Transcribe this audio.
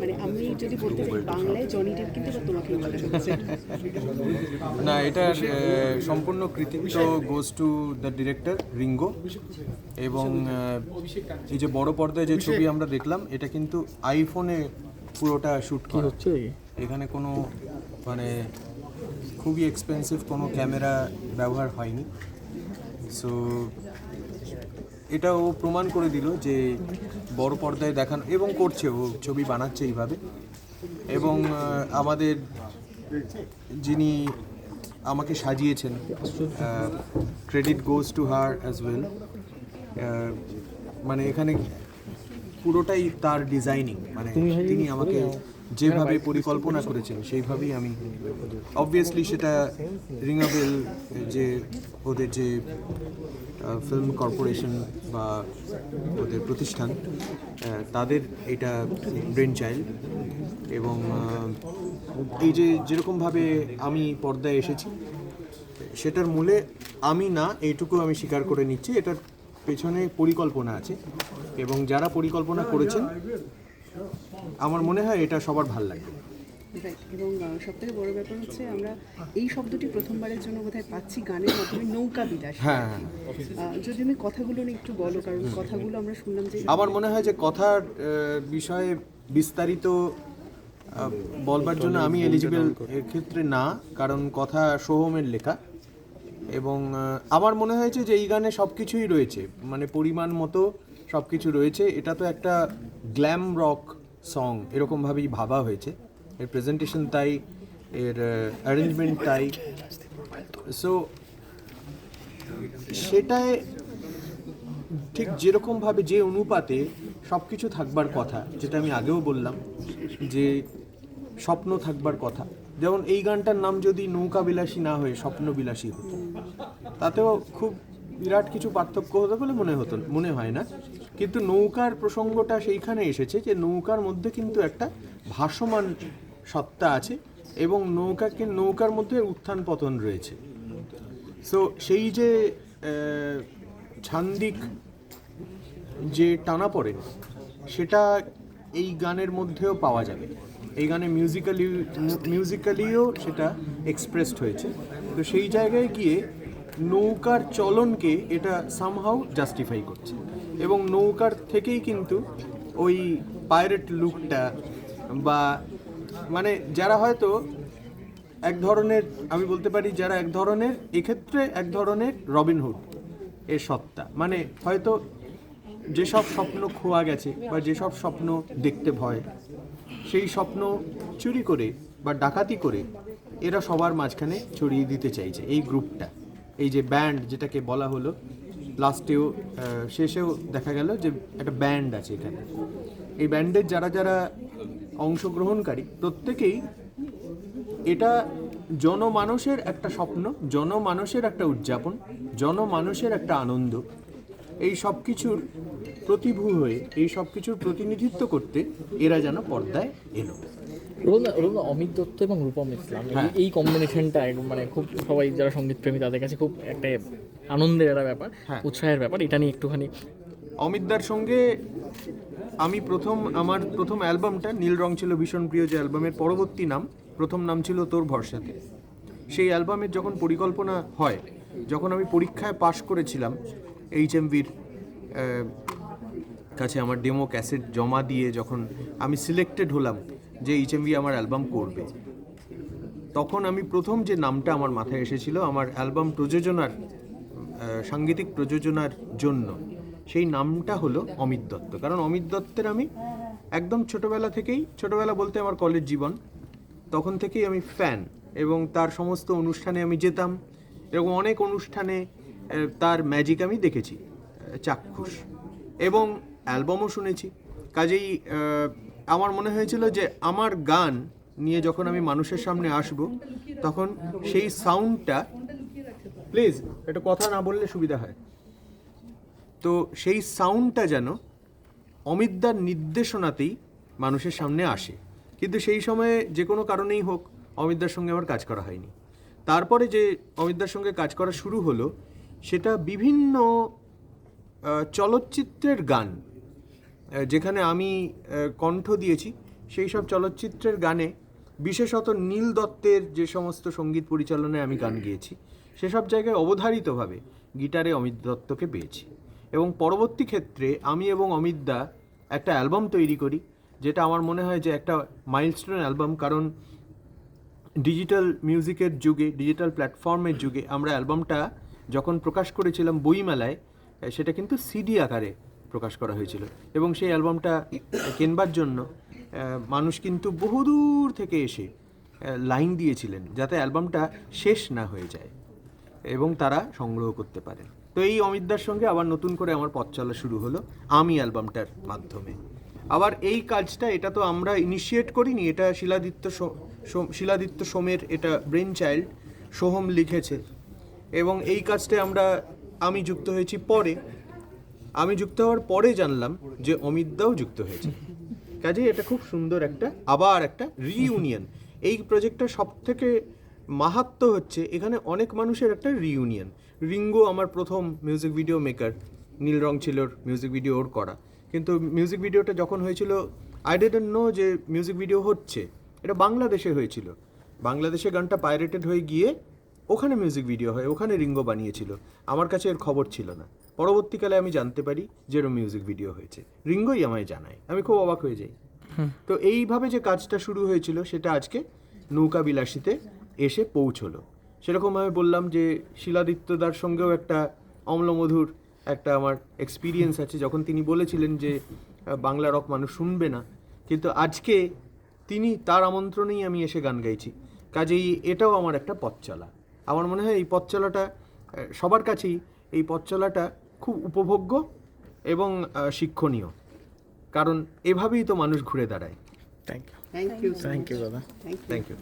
মানে আমি যদি বলতে চাই বাংলায় জনি দেব কিন্তু এবার তোমাকেই বলা হচ্ছে না এটা সম্পূর্ণ কৃতিত্ব goes to the director Ringo এবং এই যে বড় পর্দায় যে ছবি আমরা দেখলাম এটা কিন্তু আইফোনে পুরোটা শ্যুট করা। হচ্ছে। এখানে কোনো মানে খুবই এক্সপেন্সিভ কোনো ক্যামেরা ব্যবহার হয়নি। সো এটাও প্রমাণ করে দিল যে বড় পর্দায় দেখানো এবং করছে ও ছবি বানাচ্ছে এইভাবে। এবং আমাদের যিনি আমাকে সাজিয়েছেন credit goes to her as well মানে এখানে পুরোটাই তার ডিজাইনিং মানে তিনি আমাকে যেভাবে পরিকল্পনা করেছেন সেইভাবেই আমি অবভিয়াসলি সেটা রিঙাবেল যে ওদের যে ফিল্ম কর্পোরেশন বা ওদের প্রতিষ্ঠান তাদের এটা ব্রেন চাইল্ড এবং এই যে যেরকমভাবে আমি পর্দায় এসেছি সেটার মূলে আমি না এইটুকু আমি স্বীকার করে নিচ্ছি এটার পেছনে পরিকল্পনা আছে এবং যারা পরিকল্পনা করেছেন আমার মনে হয় এটা সবার ভালো লাগবে। এবং সব থেকে বড় ব্যাপার হচ্ছে আমরা এই শব্দটি প্রথমবারের জন্য বোধহয় পাচ্ছি গানের মাধ্যমে নৌকা বিলাস। হ্যাঁ হ্যাঁ। যদি আমি কথাগুলো নিয়ে একটু বলো কারণ কথাগুলো আমরা শুনলাম যে আমার মনে হয় যে কথার বিষয়ে বিস্তারিত বলবার জন্য আমি এলিজিবল ক্ষেত্রে না কারণ কথা সোহমের লেখা। এবং আমার মনে হয়েছে যে এই গানে সব কিছুই রয়েছে মানে পরিমাণ মতো সব কিছু রয়েছে এটা তো একটা গ্ল্যাম রক সং এরকমভাবেই ভাবা হয়েছে। এর প্রেজেন্টেশন তাই, এর অ্যারেঞ্জমেন্ট তাই। সো সেটায় ঠিক যেরকমভাবে যে অনুপাতে সব কিছু থাকবার কথা, যেটা আমি আগেও বললাম, যে স্বপ্ন থাকবার কথা। যেমন এই গানটার নাম যদি নৌকা বিলাসী না হয়ে স্বপ্ন বিলাসী হতো, তাতেও খুব বিরাট কিছু পার্থক্য হতো বলে মনে হতো, মনে হয় না। কিন্তু নৌকার প্রসঙ্গটা সেইখানে এসেছে যে নৌকার মধ্যে কিন্তু একটা ভাসমান সত্তা আছে এবং নৌকাকে, নৌকার মধ্যে উত্থান পতন রয়েছে। সো সেই যে ছান্দিক যে টানা পড়ে, সেটা এই গানের মধ্যেও পাওয়া যাবে। এই গানে মিউজিক্যালি মিউজিক্যালিও সেটা এক্সপ্রেসড হয়েছে। তো সেই জায়গায় গিয়ে নৌকার চলনকে এটা সামহাউ জাস্টিফাই করছে। এবং নৌকার থেকেই কিন্তু ওই পাইরেট লুকটা বা মানে যারা হয়তো এক ধরনের, আমি বলতে পারি যারা এক ধরনের, এক্ষেত্রে এক ধরনের রবিনহুড এর সত্তা। মানে হয়তো যেসব স্বপ্ন খোয়া গেছে বা যেসব স্বপ্ন দেখতে ভয়, সেই স্বপ্ন চুরি করে বা ডাকাতি করে এরা সবার মাঝখানে ছড়িয়ে দিতে চাইছে এই গ্রুপটা। এই যে ব্যান্ড যেটাকে বলা হলো লাস্টেও শেষেও দেখা গেল যে একটা ব্যান্ড আছে এখানে। এই ব্যান্ডের যারা যারা অংশগ্রহণকারী প্রত্যেকেই এটা জনমানুষের একটা স্বপ্ন জনমানুষের একটা উদযাপন জনমানুষের একটা আনন্দ। এই সব কিছুর প্রতিভূ হয়ে এই সব কিছুর প্রতিনিধিত্ব করতে এরা যেন পর্দায় এলো। অমিত দত্ত এবং রূপম ইসলাম হ্যাঁ। এই কম্বিনেশনটা মানে খুব সবাই যারা সংগীত প্রেমী তাদের কাছে খুব একটা আনন্দের একটা ব্যাপার হ্যাঁ। উৎসাহের ব্যাপার এটা নিয়ে একটুখানি। অমিতদার সঙ্গে আমি প্রথম আমার প্রথম অ্যালবামটা নীল রং ছিল ভীষণ প্রিয় যে অ্যালবামের পরবর্তী নাম প্রথম নাম ছিল তোর ভরসাতে। সেই অ্যালবামের যখন পরিকল্পনা হয় যখন আমি পরীক্ষায় পাশ করেছিলাম এইচ এমভির কাছে আমার ডেমো ক্যাসেট জমা দিয়ে যখন আমি সিলেক্টেড হলাম যে এইচ এমভি আমার অ্যালবাম করবে তখন আমি প্রথম যে নামটা আমার মাথায় এসেছিল আমার অ্যালবাম প্রযোজনার সাংগীতিক প্রযোজনার জন্য। সেই নামটা হলো অমিত দত্ত। কারণ অমিত দত্তের আমি একদম ছোটবেলা থেকেই, ছোটবেলা বলতে আমার কলেজ জীবন, তখন থেকেই আমি ফ্যান এবং তার সমস্ত অনুষ্ঠানে আমি যেতাম এরকম অনেক অনুষ্ঠানে তার ম্যাজিক আমি দেখেছি চাক্ষুষ। এবং অ্যালবামও শুনেছি। কাজেই আমার মনে হয়েছিল যে আমার গান নিয়ে যখন আমি মানুষের সামনে আসব, তখন সেই সাউন্ডটা প্লিজ এটা কথা না বললে সুবিধা হয়। তো সেই সাউন্ডটা যেন অমিতদার নির্দেশনাতেই মানুষের সামনে আসে। কিন্তু সেই সময়ে যে কোনো কারণেই হোক অমিতদার সঙ্গে আমার কাজ করা হয়নি। তারপরে যে অমিতদার সঙ্গে কাজ করা শুরু হলো, সেটা বিভিন্ন চলচ্চিত্রের গান যেখানে আমি কণ্ঠ দিয়েছি, সেই সব চলচ্চিত্রের গানে বিশেষত নীল দত্তের যে সমস্ত সংগীত পরিচালনায় আমি গান গেয়েছি। সেসব জায়গায় অবধারিতভাবে গিটারে অমিত দত্তকে পেয়েছি। এবং পরবর্তী ক্ষেত্রে আমি এবং অমিত দা একটা অ্যালবাম তৈরি করি, যেটা আমার মনে হয় যে একটা মাইলস্টোন অ্যালবাম। কারণ ডিজিটাল মিউজিকের যুগে, ডিজিটাল প্ল্যাটফর্মের যুগে আমরা অ্যালবামটা যখন প্রকাশ করেছিলাম বইমেলায়, সেটা কিন্তু সিডি আকারে প্রকাশ করা হয়েছিল। এবং সেই অ্যালবামটা কেনবার জন্য মানুষ কিন্তু বহুদূর থেকে এসে লাইন দিয়েছিলেন, যাতে অ্যালবামটা শেষ না হয়ে যায়। এবং তারা সংগ্রহ করতে পারেন তো এই অমিতদার সঙ্গে আবার নতুন করে আমার পথ চলা শুরু হলো আমি অ্যালবামটার মাধ্যমে। আবার এই কাজটা, এটা তো আমরা ইনিশিয়েট করিনি, এটা শিলাদিত্য শিলাদিত্য সোমের এটা ব্রেন চাইল্ড সোহম লিখেছে। এবং এই কাজটা আমরা, আমি যুক্ত হয়েছি পরে। আমি যুক্ত হওয়ার পরে জানলাম যে অমিতদাও যুক্ত হয়েছে। কাজেই এটা খুব সুন্দর একটা, আবার একটা রিইউনিয়ন এই প্রজেক্টটা সব থেকে মাহাত্ম হচ্ছে এখানে অনেক মানুষের একটা রিইউনিয়ন রিঙ্গো আমার প্রথম মিউজিক ভিডিও মেকার নীল রং ছিল মিউজিক ভিডিও ওর করা। কিন্তু মিউজিক ভিডিওটা যখন হয়েছিল আই ডেন্ট নো যে মিউজিক ভিডিও হচ্ছে। এটা বাংলাদেশে হয়েছিল। বাংলাদেশে গানটা পাইরেটেড হয়ে গিয়ে ওখানে মিউজিক ভিডিও হয় ওখানে রিঙ্গো বানিয়েছিল। আমার কাছে এর খবর ছিল না। পরবর্তীকালে আমি জানতে পারি যে এরম মিউজিক ভিডিও হয়েছে। রিঙ্গোই আমায় জানায়। আমি খুব অবাক হয়ে যাই। তো এইভাবে যে কাজটা শুরু হয়েছিল সেটা আজকে নৌকা বিলাসীতে এসে পৌঁছলো। সেরকমভাবে বললাম যে শিলাদিত্যদার সঙ্গেও একটা অম্লমধুর একটা আমার এক্সপিরিয়েন্স আছে। যখন তিনি বলেছিলেন যে বাংলা রক মানুষ শুনবে না কিন্তু আজকে তিনি তার আমন্ত্রণেই আমি এসে গান গাইছি। কাজেই এটাও আমার একটা পথ চলা আমার মনে হয় এই পথ চলাটা সবার কাছেই এই পথ চলাটা খুব উপভোগ্য এবং শিক্ষণীয়। কারণ এভাবেই তো মানুষ ঘুরে দাঁড়ায়। Thank you thank you thank you দাদা থ্যাংক ইউ